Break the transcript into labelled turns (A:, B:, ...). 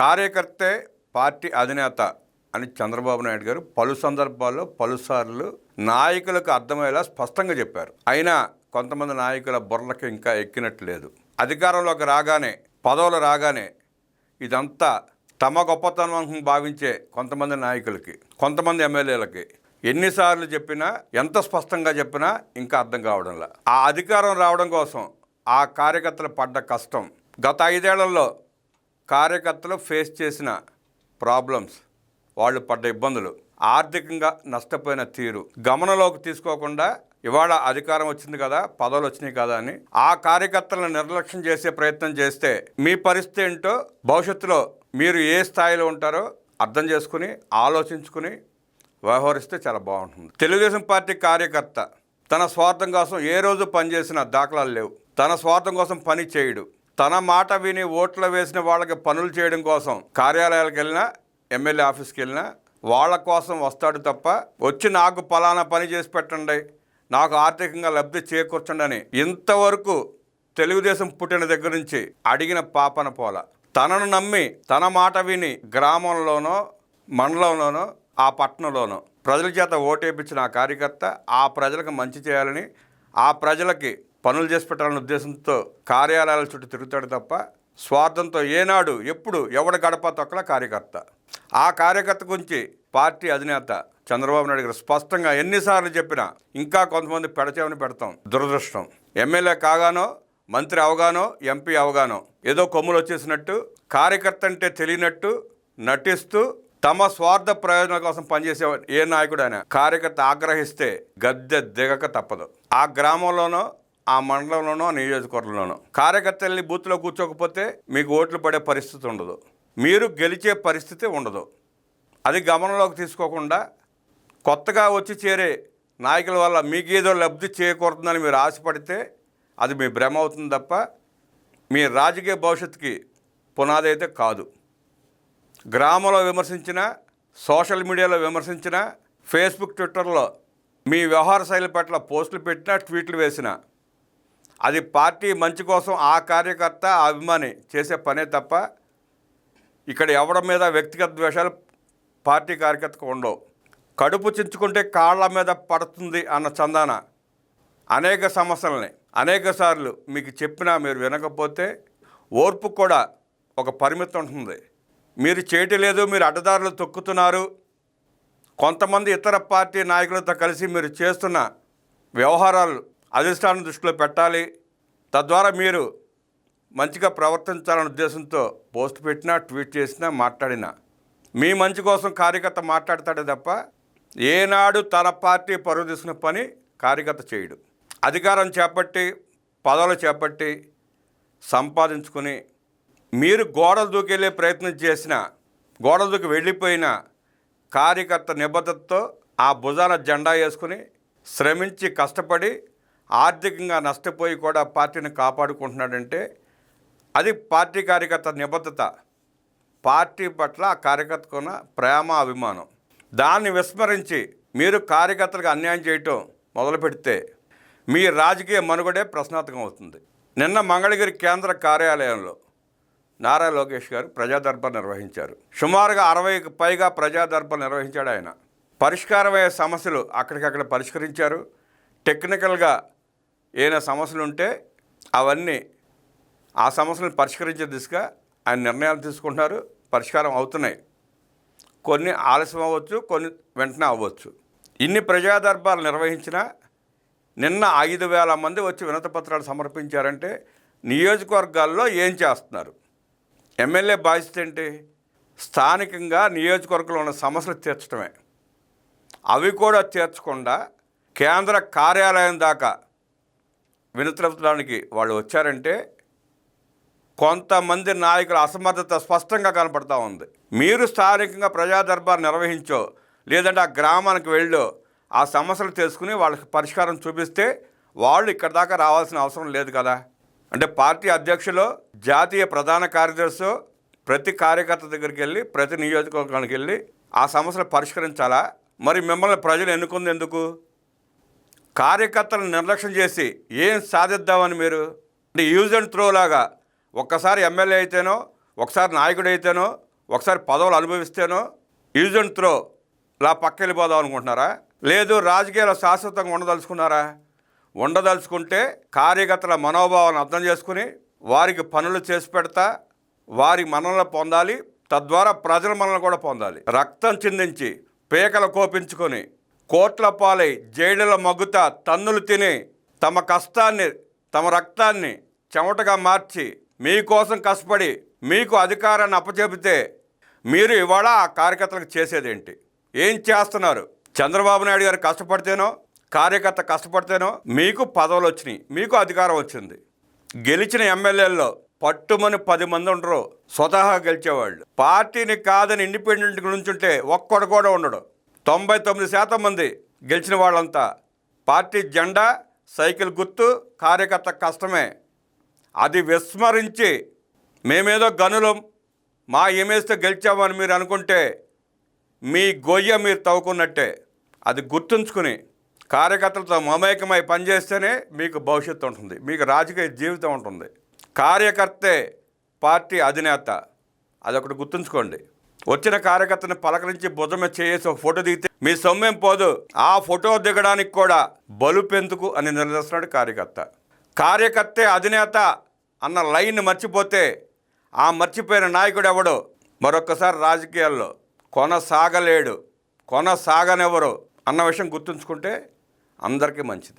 A: కార్యకర్తే party అధినేత అని చంద్రబాబు నాయుడు గారు పలు సందర్భాల్లో పలుసార్లు నాయకులకు అర్థమయ్యేలా స్పష్టంగా చెప్పారు. అయినా కొంతమంది నాయకుల బుర్రలకు ఇంకా ఎక్కినట్టు లేదు అధికారంలోకి రాగానే పదవులు రాగానే ఇదంతా తమ గొప్పతనం భావించే కొంతమంది నాయకులకి కొంతమంది ఎమ్మెల్యేలకి ఎన్నిసార్లు చెప్పినా ఎంత స్పష్టంగా చెప్పినా ఇంకా అర్థం కావడంలా. ఆ అధికారం రావడం కోసం ఆ కార్యకర్తలు పడ్డ కష్టం గత ఐదేళ్ళలో కార్యకర్తలు ఫేస్ చేసిన ప్రాబ్లమ్స్ వాళ్ళు పడ్డ ఇబ్బందులు ఆర్థికంగా నష్టపోయిన తీరు. గమనంలోకి తీసుకోకుండా ఇవాళ అధికారం వచ్చింది కదా పదవులు వచ్చినాయి కదా అని ఆ కార్యకర్తలను నిర్లక్ష్యం చేసే ప్రయత్నం చేస్తే మీ పరిస్థితి ఏంటో భవిష్యత్తులో మీరు ఏ స్థాయిలో ఉంటారో అర్థం చేసుకుని ఆలోచించుకుని వ్యవహరిస్తే చాలా బాగుంటుంది. తెలుగుదేశం పార్టీ కార్యకర్త తన స్వార్థం కోసం ఏ రోజు పనిచేసిన దాఖలాలు లేవు. తన స్వార్థం కోసం పని చేయడు. తన మాట విని ఓట్లు వేసిన వాళ్ళకి పనులు చేయడం కోసం కార్యాలయాలకు వెళ్ళినా ఎమ్మెల్యే ఆఫీస్కి వెళ్ళినా వాళ్ళ కోసం వస్తాడు తప్ప వచ్చి నాకు పలానా పని చేసి పెట్టండి నాకు ఆర్థికంగా లబ్ధి చేకూర్చండి అని ఇంతవరకు తెలుగుదేశం పుట్టిన దగ్గర నుంచి అడిగిన పాపన పోల. తనను నమ్మి తన మాట విని గ్రామంలోనో మండలంలోనో ఆ పట్టణంలోనో ప్రజల చేత ఓటేపించిన ఆ కార్యకర్త ఆ ప్రజలకు మంచి చేయాలని ఆ ప్రజలకి పనులు చేసి పెట్టాలనే ఉద్దేశంతో కార్యాలయాల చుట్టూ తిరుగుతాడు తప్ప స్వార్థంతో ఏనాడు ఎప్పుడు ఎవడ గడప తొక్కల కార్యకర్త. ఆ కార్యకర్త గురించి పార్టీ అధినేత చంద్రబాబు నాయుడు గారు స్పష్టంగా ఎన్నిసార్లు చెప్పినా ఇంకా కొంతమంది పెడచేవని పెడతాం. దురదృష్టం. ఎమ్మెల్యే కాగానో మంత్రి అవగానో ఎంపీ అవగానో ఏదో కొమ్ములు వచ్చేసినట్టు కార్యకర్త అంటే తెలియనట్టు నటిస్తూ తమ స్వార్థ ప్రయోజనం కోసం పనిచేసే ఏ నాయకుడైనా కార్యకర్త ఆగ్రహిస్తే గద్దె దిగక తప్పదు. ఆ గ్రామంలోనో ఆ మండలంలోనో ఆ నియోజకవర్గంలోనో. కార్యకర్తల్ని బూత్లో కూర్చోకపోతే మీకు ఓట్లు పడే పరిస్థితి ఉండదు. మీరు గెలిచే పరిస్థితి ఉండదు. అది గమనంలోకి తీసుకోకుండా కొత్తగా వచ్చి చేరే నాయకుల వల్ల మీకు ఏదో లబ్ధి చేకూరుతుందని మీరు ఆశపడితే అది మీ భ్రమ అవుతుంది తప్ప మీ రాజకీయ భవిష్యత్తుకి పునాది అయితే కాదు. గ్రామంలో విమర్శించిన సోషల్ మీడియాలో విమర్శించిన ఫేస్బుక్ ట్విట్టర్లో మీ వ్యవహార శైలి పట్ల పోస్టులు పెట్టినా ట్వీట్లు వేసినా అది పార్టీ మంచి కోసం ఆ కార్యకర్త ఆ అభిమాని చేసే పనే తప్ప ఇక్కడ ఎవరి మీద వ్యక్తిగత ద్వేషాలు పార్టీ కార్యకర్తకు ఉండవు. కడుపు చించుకుంటే కాళ్ళ మీద పడుతుంది అన్న చందాన అనేక సమస్యలని అనేక సార్లు మీకు చెప్పినా మీరు వినకపోతే ఓర్పు కూడా ఒక పరిమితి ఉంటుంది. మీరు చేయటలేదు మీరు అడ్డదారులు తొక్కుతున్నారు. కొంతమంది ఇతర పార్టీ నాయకులతో కలిసి మీరు చేస్తున్న వ్యవహారాలు అధిష్టానం దృష్టిలో పెట్టాలి. తద్వారా మీరు మంచిగా ప్రవర్తించాలనే ఉద్దేశంతో పోస్ట్ పెట్టినా ట్వీట్ చేసినా మాట్లాడినా. మీ మంచి కోసం కార్యకర్త మాట్లాడతాడే తప్ప ఏనాడు తన పార్టీ పరువు తీసుకున్న పని కార్యకర్త చేయడు. అధికారం చేపట్టి పదవులు చేపట్టి సంపాదించుకుని మీరు గోడలు దూకెళ్ళే ప్రయత్నం చేసిన గోడలు దూకి వెళ్ళిపోయిన కార్యకర్త నిబద్ధతతో ఆ భుజాన జెండా వేసుకుని శ్రమించి కష్టపడి ఆర్థికంగా నష్టపోయి కూడా పార్టీని కాపాడుకుంటున్నాడంటే అది పార్టీ కార్యకర్త నిబద్ధత. పార్టీ పట్ల ఆ కార్యకర్తకున్న ప్రేమ అభిమానం దాన్ని విస్మరించి మీరు కార్యకర్తలకు అన్యాయం చేయటం మొదలు పెడితే మీ రాజకీయ మనుగడే ప్రశ్నార్థకం అవుతుంది. నిన్న మంగళగిరి కేంద్ర కార్యాలయంలో నారా లోకేష్ గారు ప్రజాదర్బార్ నిర్వహించారు. సుమారుగా అరవైకి పైగా ప్రజాదర్బార్ నిర్వహించాడు ఆయన. పరిష్కారమయ్యే సమస్యలు అక్కడికక్కడ పరిష్కరించారు. టెక్నికల్గా ఏమైనా సమస్యలు ఉంటే అవన్నీ ఆ సమస్యలను పరిష్కరించే దిశగా ఆయన నిర్ణయాలు తీసుకుంటున్నారు. పరిష్కారం అవుతున్నాయి. కొన్ని ఆలస్యం అవ్వచ్చు కొన్ని వెంటనే అవ్వచ్చు. ఇన్ని ప్రజాదర్భాలు నిర్వహించినా నిన్న ఐదు వేల మంది వచ్చి వినత పత్రాలు సమర్పించారంటే నియోజకవర్గాల్లో ఏం చేస్తున్నారు? ఎమ్మెల్యే బాధ్యత ఏంటి? స్థానికంగా నియోజకవర్గంలో ఉన్న సమస్యలు తీర్చడమే అవి కూడా తీర్చకుండా కేంద్ర కార్యాలయం దాకా వినతులపడానికి వాళ్ళు వచ్చారంటే కొంతమంది నాయకుల అసమర్థత స్పష్టంగా కనపడతా ఉంది. మీరు స్థానికంగా ప్రజాదర్బార్ నిర్వహించో లేదంటే ఆ గ్రామానికి వెళ్ళో ఆ సమస్యలు తెలుసుకుని వాళ్ళకి పరిష్కారం చూపిస్తే వాళ్ళు ఇక్కడ దాకా రావాల్సిన అవసరం లేదు కదా. అంటే పార్టీ అధ్యక్షులు జాతీయ ప్రధాన కార్యదర్శి ప్రతి కార్యకర్త దగ్గరికి వెళ్ళి ప్రతి నియోజకవర్గానికి వెళ్ళి ఆ సమస్యలు పరిష్కరించాలా? మరి మిమ్మల్ని ప్రజలు ఎన్నుకుంది ఎందుకు? కార్యకర్తలను నిర్లక్ష్యం చేసి ఏం సాధిద్దామని మీరు? అంటే యూజ్ అండ్ త్రో లాగా ఒక్కసారి ఎమ్మెల్యే అయితేనో ఒకసారి నాయకుడు అయితేనో ఒకసారి పదవులు అనుభవిస్తేనో యూజ్ అండ్ త్రో లా పక్క వెళ్ళిపోదాం అనుకుంటున్నారా? లేదు రాజకీయాలు శాశ్వతంగా ఉండదలుచుకున్నారా? ఉండదలుచుకుంటే కార్యకర్తల మనోభావాలను అర్థం చేసుకుని వారికి పనులు చేసి పెడతా వారి మనల్ని పొందాలి తద్వారా ప్రజల మనల్ని కూడా పొందాలి. రక్తం చిందించి పేకలు కోపించుకొని కోట్ల పాలై జైళ్ళలో మగ్గుతా తన్నులు తిని తమ కష్టాన్ని తమ రక్తాన్ని చెమటగా మార్చి మీకోసం కష్టపడి మీకు అధికారాన్ని అప్పచెబితే మీరు ఇవాళ ఆ కార్యకర్తలకు చేసేదేంటి? ఏం చేస్తున్నారు? చంద్రబాబు నాయుడు గారు కష్టపడితేనో కార్యకర్త కష్టపడితేనో మీకు పదవులు వచ్చినాయి మీకు అధికారం వచ్చింది. గెలిచిన ఎమ్మెల్యేల్లో పట్టుమని పది మంది ఉండరు స్వతహా గెలిచేవాళ్ళు. పార్టీని కాదని ఇండిపెండెంట్ నుంచుంటే ఒక్కడు కూడా ఉండడు. తొంభై తొమ్మిది శాతం మంది గెలిచిన వాళ్ళంతా పార్టీ జెండా సైకిల్ గుర్తు కార్యకర్త కష్టమే. అది విస్మరించి మేమేదో గనులం మా ఇమేజ్తో గెలిచామని మీరు అనుకుంటే మీ గొయ్య మీరు తవ్వుకున్నట్టే. అది గుర్తుంచుకుని కార్యకర్తలతో మమేకమై పనిచేస్తేనే మీకు భవిష్యత్తు ఉంటుంది మీకు రాజకీయ జీవితం ఉంటుంది. కార్యకర్తే పార్టీ అధినేత అదొకటి గుర్తుంచుకోండి. వచ్చిన కార్యకర్తను పలకరించి భుజమే చేసి ఒక ఫోటో దిగితే మీ సొమ్మేం పోదు. ఆ ఫోటో దిగడానికి కూడా బలుపెందుకు అని నిలదీస్తున్నాడు కార్యకర్త. కార్యకర్తే అధినేత అన్న లైన్ మర్చిపోతే ఆ మర్చిపోయిన నాయకుడు ఎవడు? మరొక్కసారి రాజకీయాల్లో కొనసాగలేడు. కొనసాగనెవరు? అన్న విషయం గుర్తుంచుకుంటే అందరికీ మంచిది.